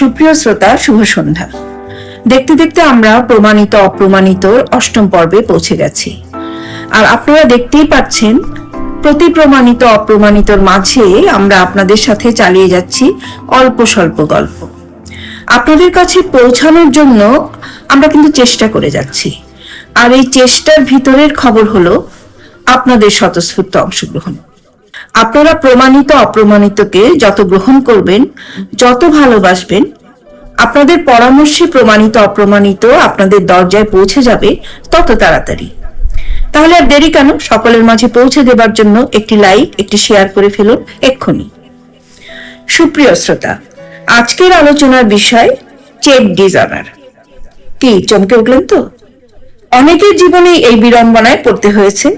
সুপ্রিয় শ্রোতা, শুভ সন্ধ্যা। দেখতে দেখতে আমরা প্রমাণিত, অপ্রমাণিত অষ্টম পর্বে পৌঁছে গেছি। আর আপনারা দেখতেই পাচ্ছেন, প্রতি প্রমাণিত, অপ্রমাণিতর মাঝে আমরা আপনাদের সাথে চালিয়ে যাচ্ছি অল্প স্বল্প গল্প। আপনাদের কাছে পৌঁছানোর জন্য আমরা কিন্তু চেষ্টা করে যাচ্ছি। আর এই চেষ্টার ভিতরের খবর হলো আপনাদের স্বতঃস্ফূর্ত অংশগ্রহণ। আপনারা প্রমাণিত, অপ্রমাণিতকে যত গ্রহণ করবেন, যত ভালোবাসবেন, আপনাদের পরামর্শে প্রমাণিত, অপ্রমাণিত আপনাদের দরজায় পৌঁছে যাবে তত তাড়াতাড়ি। তাহলে আর দেরি কেন? সকলের মাঝে পৌঁছে দেবার জন্য একটি লাইক একটি শেয়ার করে ফেলুন এক্ষুনি। সুপ্রিয় শ্রোতা, আজকের আলোচনার বিষয় চেক ডিজাইনার। কি, চমকে উঠলেন তো? অনেকের জীবনে এই বিড়ম্বনায় পড়তে হয়েছে।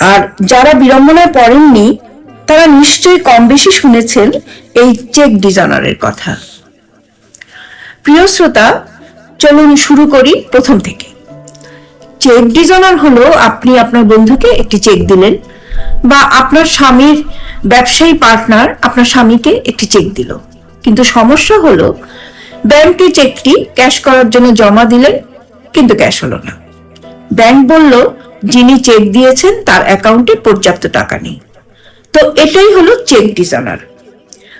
আর যারা বিড়ম্বনায় পড়েননি, তারা নিশ্চয়ই কম বেশি শুনেছেন এই চেক ডিজাইনারের কথা। প্রিয় শ্রোতা, চলুন শুরু করি প্রথম থেকে। চেক ডিজাইনার হলো আপনি আপনার বন্ধুকে একটি চেক দিলেন বা আপনার স্বামীর ব্যবসায়ী পার্টনার আপনার স্বামীকে একটি চেক দিল। কিন্তু সমস্যা হলো, ব্যাংকে চেকটি ক্যাশ করার জন্য জমা দিলেন, কিন্তু ক্যাশ হলো না। ব্যাংক বলল যিনি চেক দিয়েছেন, তার অ্যাকাউন্টে পর্যাপ্ত টাকা নেই। তো এটাই হলো চেক ডিজাইনার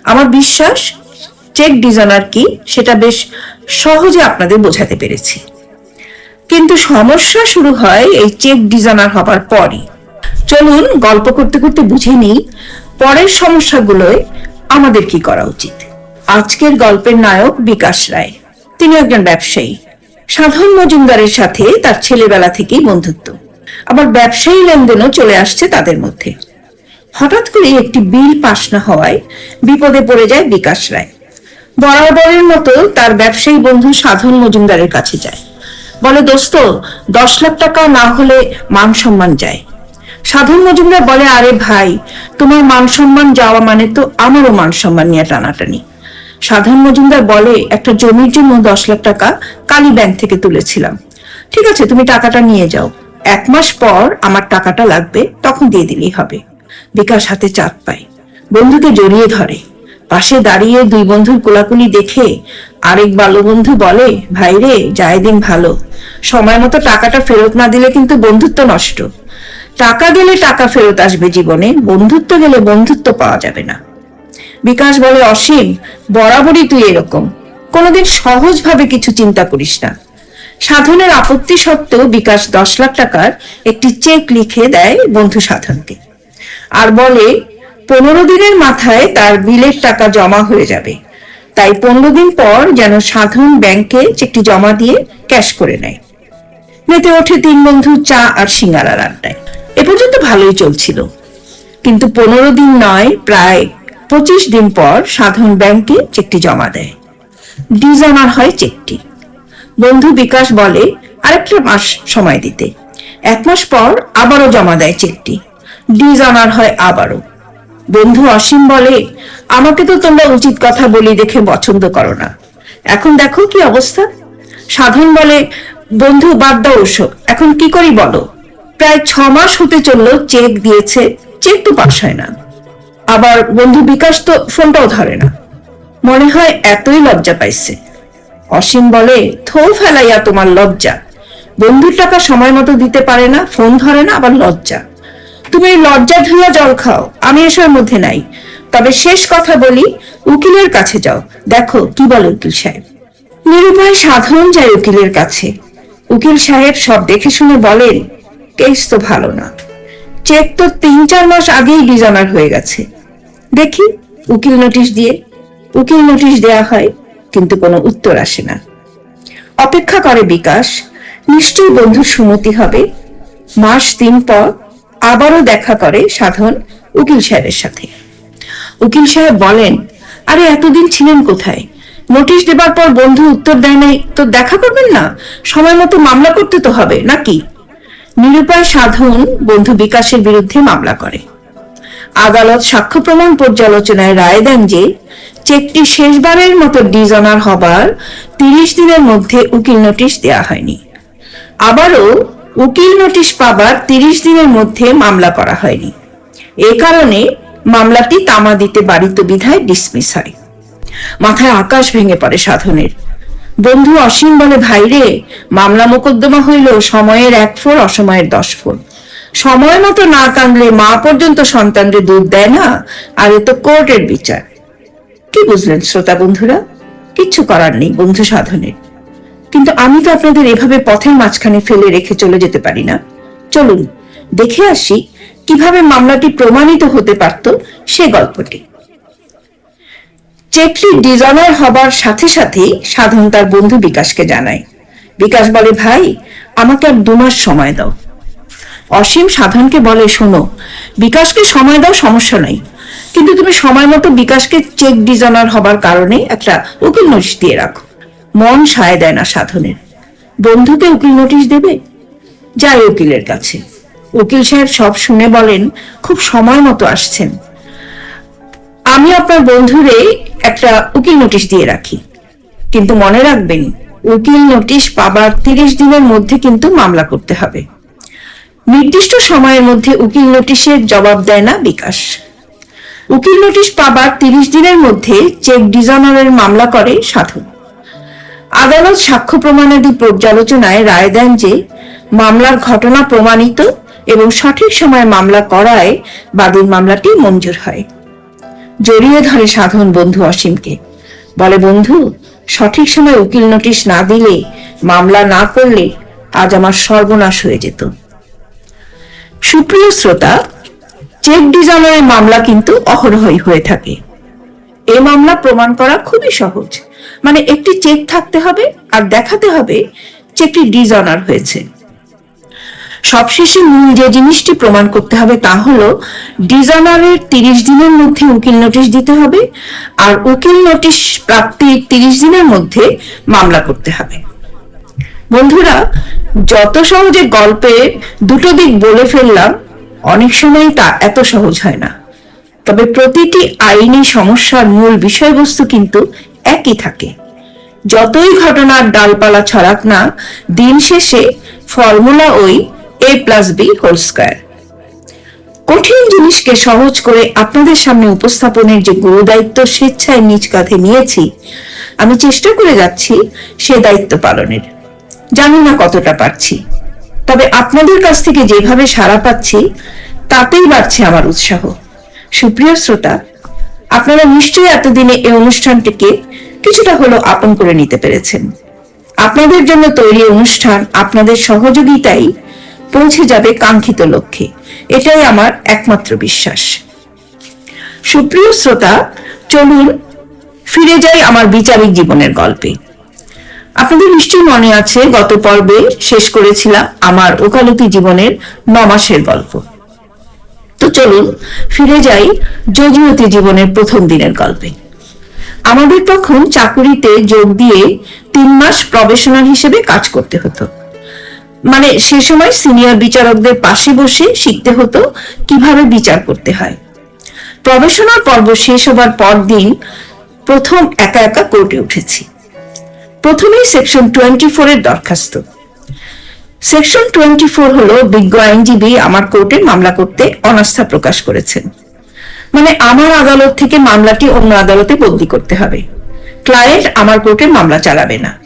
আমার বিশ্বাস চেক ডিজাইনার কি, সেটা বেশ সহজে আপনাদের বোঝাতে পেরেছি। কিন্তু সমস্যা শুরু হয় এই চেক ডিজাইনার হবার পরই। চলুন গল্প করতে করতে বুঝে নিই, পরের সমস্যাগুলোয় আমাদের কি করা উচিত। আজকের গল্পের নায়ক বিকাশ রায়। তিনি একজন ব্যবসায়ী। সাধারণ মজুমদারের সাথে তার ছেলেবেলা থেকেই বন্ধুত্ব। আবার ব্যবসায়ী লেনদেনও চলে আসছে তাদের মধ্যে। হঠাৎ করে একটি বিল পাশ না হওয়ায় বিপদে পড়ে যায় বিকাশ রায়। বরাবরের মতো তার ব্যবসায়ী বন্ধু সাধন মজুমদারের কাছে যায়। বলে, দোস্ত, দশ লাখ টাকা না হলে মান সম্মান যায়। সাধন মজুমদার বলে, আরে ভাই, তোমার মান সম্মান যাওয়া মানে তো আমারও মান সম্মান নিয়ে টানাটানি। সাধন মজুমদার বলে, একটা জমির জন্য দশ লাখ টাকা কালী ব্যাংক থেকে তুলেছিলাম। ঠিক আছে, তুমি টাকাটা নিয়ে যাও। এক মাস পর আমার টাকাটা লাগবে, তখন দিয়ে দিলেই হবে। বিকাশ হাতে চাপ পায়। বন্ধুকে জড়িয়ে ধরে। পাশে দাঁড়িয়ে দুই বন্ধুর কোলাকুলি দেখে আরেক বাল্যবন্ধু বলে, ভাই রে যায় দিন ভালো। সময় মতো টাকাটা ফেরত না দিলে কিন্তু বন্ধুত্ব নষ্ট। টাকা গেলে টাকা ফেরত আসবে জীবনে, বন্ধুত্ব গেলে বন্ধুত্ব পাওয়া যাবে না। বিকাশ বলে, অসীম, বরাবরই তুই এরকম। কোনোদিন সহজভাবে কিছু চিন্তা করিস না। সাধনের আপত্তি সত্ত্বেও বিকাশ দশ লাখ টাকার একটি চেক লিখে দেয় বন্ধু সাধনকে। আর বলে, পনেরো দিনের মাথায় তার বিলের টাকা জমা হয়ে যাবে। তাই পনেরো দিন পর যেন সাধন ব্যাংকে চেকটি জমা দিয়ে ক্যাশ করে নেয়। মেতে ওঠে তিন বন্ধু চা আর সিঙ্গারার আড্ডায়। এ পর্যন্ত ভালোই চলছিল। কিন্তু পনেরো দিন নয়, প্রায় পঁচিশ দিন পর সাধন ব্যাংকে চেকটি জমা দেয়। ডিজাইনার হয় চেকটি। বন্ধু বিকাশ বলে আরেকটা মাস সময় দিতে। এক মাস পর আবারও জমা দেয় চেকটি ডিজাইনার হয় আবারও। বন্ধু অসীম বলে, আমাকে তো তোমরা উচিত কথা বলি দেখে পছন্দ করো না। এখন দেখো কি অবস্থা? সাধন বলে, বন্ধু, বাদ দাও ওসব। এখন কি করি বলো? প্রায় ছ মাস হতে চলল চেক দিয়েছে, চেক তো পাস হয় না। আবার বন্ধু বিকাশ তো ফোনটাও ধরে না। মনে হয় এতই লজ্জা পাইছে। অসীম বলে থো ফেলাইয়া তোমার লজ্জা। বন্ধুর টাকা সময় মতো দিতে পারে না, ফোন ধরে না, আবার লজ্জা। তুমি লজ্জা ধুইয়া জল খাও, আমি এসবের মধ্যে নাই। তবে শেষ কথা বলি, উকিলের কাছে যাও। দেখো, কি বলে উকিল সাহেব? নিরুপায় সাধারণ যায় উকিলের কাছে। উকিল সাহেব সব দেখে শুনে বলেন, কেস তো ভালো না। চেক তো তিন চার মাস আগেই ডিজাইনার হয়ে গেছে। দেখি, উকিল নোটিশ দিয়ে, উকিল নোটিশ দেয়া হয় কিন্তু কোনো উত্তর আসে না। অপেক্ষা করে বিকাশ, নিশ্চয়ই বন্ধুর সুমতি হবে। মাস তিন পর আবারও দেখা করে সাধন উকিল সাহেবের সাথে। উকিল সাহেব বলেন, আরে, এতদিন ছিলেন কোথায়? নোটিশ দেবার পর বন্ধু উত্তর দেয় নাই। তো দেখা করবেন না? সময় মতো মামলা করতে তো হবে, নাকি? নিরুপায় সাধন বন্ধু বিকাশের বিরুদ্ধে মামলা করে। আদালত সাক্ষ্য প্রমাণ পর্যালোচনায় রায় দেন যে চেকটি শেষবারের মতো ডিজনার হবার তিরিশ দিনের মধ্যে উকিল নোটিশ দেওয়া হয়নি। আবারও উকিল নোটিশ পাবার তিরিশ দিনের মধ্যে মামলা করা হয়নি। এ কারণে মামলাটি তামা দিতে বাড়িত বিধায় ডিসমিস হয়। মাথায় আকাশ ভেঙে পড়ে সাধনের। বন্ধু অসীম বলে, ভাইরে, মামলা মোকদ্দমা হইল সময়ের এক ফোর অসময়ের দশ ফোর সময় মতো না কাঁদলে মা পর্যন্ত সন্তানদের দুধ দেয় না, আর এ তো কোর্টের বিচার। কি বুঝলেন শ্রোতা বন্ধুরা? কিচ্ছু করার নেই বন্ধু সাধনের। কিন্তু আমি তো আপনাদের এভাবে পথের মাঝখানে ফেলে রেখে চলে যেতে পারি না। চলুন, দেখে আসি কীভাবে মামলাটি প্রমাণিত হতে পারত সে গল্পটি। চেকটি ডিজনার হবার সাথে সাথে সাধন তার বন্ধু বিকাশকে জানায়। বিকাশ বলে, ভাই, আমাকে আর দু মাস সময় দাও। অসীম সাধনকে বলে, শোনো, বিকাশকে সময় দাও, সমস্যা নাই। কিন্তু তুমি সময় মতো বিকাশকে চেক ডিজাইনার হবার কারণে একটা উকিল নোটিশ দিয়ে রাখো। মন সায় দেয় না সাধনের। বন্ধুকে উকিল নোটিশ দেবে? যায় উকিলের কাছে। উকিল সাহেব সব শুনে বলেন, খুব সময় মতো আসছেন। আমি আপনার বন্ধুরে একটা উকিল নোটিশ দিয়ে রাখি। কিন্তু মনে রাখবেন, উকিল নোটিশ পাবার তিরিশ দিনের মধ্যে কিন্তু মামলা করতে হবে। নির্দিষ্ট সময়ের মধ্যে উকিল নোটিশের জবাব দেয় না বিকাশ। উকিল নোটিশ পাবার তিরিশ দিনের মধ্যে চেক ডিজাইনারের মামলা করে সাধন আদালত সাক্ষ্য প্রমাণাদি পর্যালোচনায় রায় দেন যে, মামলার ঘটনা প্রমাণিত এবং সঠিক সময়ে মামলা করায় বাদীর মামলাটি মঞ্জুর হয়। জড়িয়ে ধরে সাধন বন্ধু অসীমকে। বলে, বন্ধু, সঠিক সময় উকিল নোটিশ না দিলে, মামলা না করলে আজ আমার সর্বনাশ হয়ে যেত। সুপ্রিয় শ্রোতা, চেক ডিজাইনারের মামলা কিন্তু অহরহই হয়ে থাকে। এ মামলা প্রমাণ করা খুবই সহজ। মানে একটি চেক থাকতে হবে আর দেখাতে হবে চেকটি ডিজাইনার হয়েছে। সবশেষে মূল যে জিনিসটি প্রমাণ করতে হবে তা হলো ডিজাইনারের তিরিশ দিনের মধ্যে উকিল নোটিশ দিতে হবে আর উকিল নোটিশ প্রাপ্তির তিরিশ দিনের মধ্যে মামলা করতে হবে। বন্ধুরা, যত সহজে গল্পে দুটো দিক বলে ফেললাম, অনেক সময় তা এত সহজ হয় না। তবে প্রতিটি আইনি সমস্যার মূল বিষয়বস্তু কিন্তু একই থাকে। যতই ঘটনার ডালপালা ছড়াক না, দিন শেষে ফর্মুলা ওই A plus B whole square কঠিন জিনিসকে সহজ করে আপনাদের সামনে উপস্থাপনের যে গুরুদায়িত্ব স্বেচ্ছায় নিজ কাঁধে নিয়েছি, আমি চেষ্টা করে যাচ্ছি সে দায়িত্ব পালনের। জানি না কতটা পারছি। তবে আপনাদের কাছ থেকে যেভাবে সাড়া পাচ্ছি, তাতেই বাড়ছে আমার উৎসাহ। সুপ্রিয় শ্রোতা, আপনারা নিশ্চয়ই এতদিনে এই অনুষ্ঠানটিকে কিছুটা হলো আপন করে নিতে পেরেছেন। আপনাদের জন্য তৈরি অনুষ্ঠান আপনাদের সহযোগিতাই পৌঁছে যাবে কাঙ্ক্ষিত লক্ষ্যে। এটাই আমার একমাত্র বিশ্বাস। সুপ্রিয় শ্রোতা, চলুন ফিরে যাই আমার বিচারিক জীবনের গল্পে। আপনাদের নিশ্চয়ই মনে আছে, গত পর্বে শেষ করেছিলাম আমার ওকালতি জীবনের ন মাসের গল্প। তো চলুন ফিরে যাই যজুমতি জীবনের প্রথম দিনের গল্পে। আমাদের তখন চাকুরিতে যোগ দিয়ে তিন মাস প্রবেশনার হিসেবে কাজ করতে হতো। মানে সে সময় সিনিয়র বিচারকদের পাশে বসে শিখতে হতো কীভাবে বিচার করতে হয়। প্রবেশনার পর্ব শেষ হবার পর দিন প্রথম একা একা কোর্টে উঠেছি। প্রথমেই সেকশন টোয়েন্টি ফোর এর দরখাস্ত। সেকশন টোয়েন্টি ফোর হলো বিজ্ঞ আইনজীবী আমার কোর্টে মামলা করতে অনাস্থা প্রকাশ করেছেন। মানে আমার আদালত থেকে মামলাটি অন্য আদালতে বদলি করতে হবে। ক্লায়েন্ট আমার কোর্টে মামলা চালাবে না।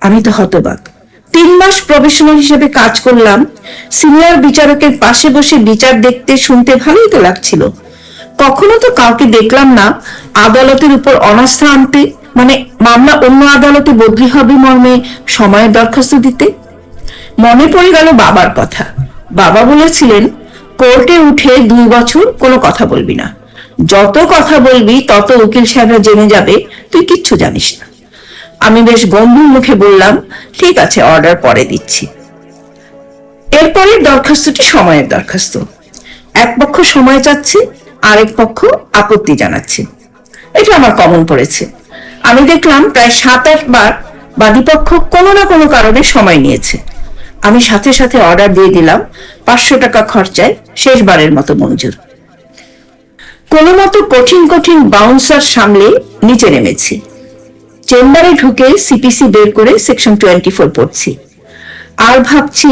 আমি তো হতবাক। তিন মাস প্রফেশনাল হিসেবে কাজ করলাম। সিনিয়র বিচারকের পাশে বসে বিচার দেখতে, শুনতে ভালোই তো লাগছিল। কখনো তো কাউকে দেখলাম না, আদালতের উপর অনাস্থা আনতে। মানে মামলা অন্য আদালতে বদলি হবে মর্মে সময়ের দরখাস্ত দিতে? মনে পড়ে গেল বাবার কথা। বাবা বলেছিলেন, কোর্টে উঠে দুই বছর কোনো কথা বলবি না। যত কথা বলবি, তত উকিল সাহেবরা জেনে যাবে, তুই কিচ্ছু জানিস না। আমি বেশ গম্ভীর মুখে বললাম, ঠিক আছে, অর্ডার পরে দিচ্ছি। এরপরের দরখাস্তটি সময়ের দরখাস্ত। এক পক্ষ সময় চাচ্ছে, আরেক পক্ষ আপত্তি জানাচ্ছে। এটা আমার কমন পড়েছে। আমি দেখলাম প্রায় সাত, আট বার বাদীপক্ষ কোনো না কোনো কারণে সময় নিয়েছে। আমি সাথে সাথে অর্ডার দিয়ে দিলাম পাঁচশো টাকা খরচায় শেষবারের মতো মঞ্জুর। কোনো মতো কঠিন কঠিন বাউন্সার সামলে নিচে নেমেছি। চেম্বারে ঢুকে সিপিসি বের করে সেকশন টোয়েন্টি ফোর পড়ছি। আর ভাবছি,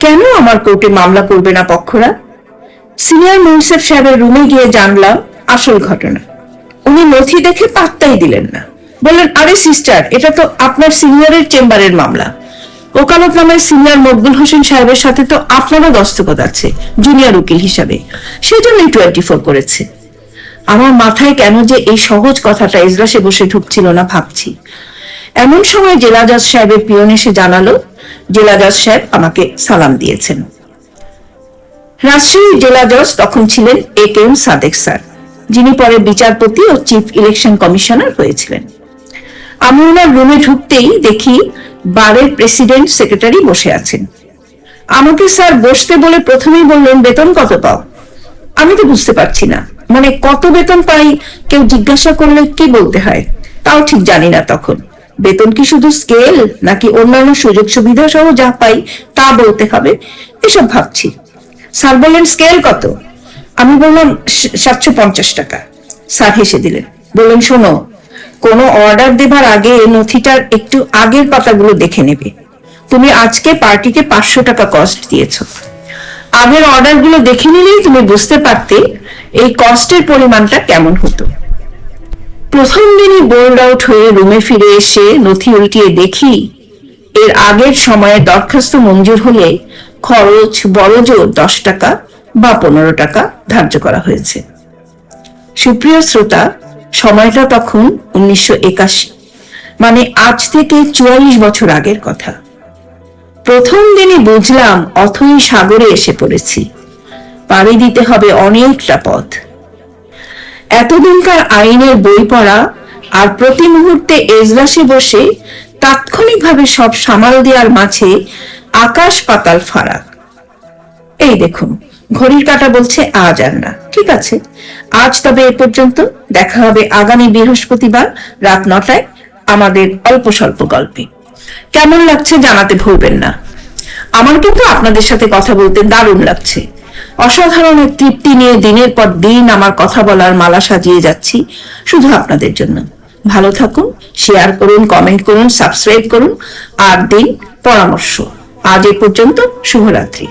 কেন আমার কোর্টে মামলা করবে না পক্ষরা? সিনিয়র মৌসেফ সাহেবের রুমে গিয়ে জানলাম আসল ঘটনা। উনি নথি দেখে পাত্তাই দিলেন না। বললেন, আরে সিস্টার এটা তো আপনার সিনিয়রের চেম্বারের মামলা। ওকালতনামায় সিনিয়র মকবুল হোসেন সাহেবের সাথে তো আপনারও দস্তখত আছে জুনিয়র উকিল হিসাবে। সেজন্যই টোয়েন্টি ফোর করেছে। আমার মাথায় কেন যে এই সহজ কথাটা এজলাসে বসে ঢুকছিল না ভাবছি। এমন সময় জেলা জজ সাহেবের পিয়ন এসে জানালো জেলা জজ সাহেব আমাকে সালাম দিয়েছেন। রাজশাহী জেলা জজ তখন ছিলেন A K M Sadek sir, যিনি পরে বিচারপতি ও চিফ ইলেকশন কমিশনার হয়েছিলেন। আমি ওনার রুমে ঢুকতেই দেখি বারের প্রেসিডেন্ট সেক্রেটারি বসে আছেন। আমাকে স্যার বসতে বলে প্রথমেই বললেন, বেতন কত পাও? আমি তো বুঝতে পারছি না। মানে কত বেতন পাই, কেউ জিজ্ঞাসা করলে কি বলতে হয়? তাও ঠিক জানি না তখন। বেতন কি শুধু স্কেল, নাকি অন্যান্য সুযোগ সুবিধা সহ যা পাই, তা বলতে হবে? এসব ভাবছি। স্যার বললেন, স্কেল কত? আমি বললাম সাতশো পঞ্চাশ টাকা। স্যার হেসে দিলেন। বললেন, শোনো কোনো অর্ডার দেবার আগে নথিটার একটু আগের পাতাগুলো দেখে নেবে। তুমি আজকে পার্টিকে পাঁচশো টাকা কস্ট দিয়েছ। আগের অর্ডারগুলো দেখে নিলেই তুমি বুঝতে পারতে এই কস্টের পরিমাণটা কেমন হতো। প্রথম দিনই বোর্ড আউট হয়ে রুমে ফিরে এসে নথি উল্টিয়ে দেখি, এর আগের সময়ে দরখাস্ত মঞ্জুর হলে খরচ বড়জোর দশ টাকা বা পনেরো টাকা ধার্য করা হয়েছে। সুপ্রিয় শ্রোতা সময়টা তখন উনিশশো একাশি। মানে আজ থেকে চুয়াল্লিশ বছর আগের কথা। প্রথম দিনই বুঝলাম অথই সাগরে এসে পড়েছি। পাড়ি দিতে হবে অনেকটা পথ। এতদিনকার আইনের বই পড়া আর প্রতি মুহূর্তে এজলাসে বসে তাৎক্ষণিকভাবে সব সামাল দেওয়ার মাঝে আকাশ পাতাল ফারাক। এই দেখুন ঘড়ির কাটা বলছে আজ আর না ঠিক আছে। আজ তবে এ পর্যন্ত। দেখা হবে আগামী বৃহস্পতিবার রাত নটায় আমাদের অল্প স্বল্প গল্পে। কেমন লাগছে জানাতে ভুলবেন না। আমার কিন্তু আপনাদের সাথে কথা বলতে দারুণ লাগছে। অসাধারণ তৃপ্তি নিয়ে দিনের পর দিন আমার কথা বলার মালা সাজিয়ে যাচ্ছি শুধু আপনাদের জন্য। ভালো থাকুন শেয়ার করুন কমেন্ট করুন সাবস্ক্রাইব করুন, আর দিন পরামর্শ। আজ এ পর্যন্ত শুভরাত্রি।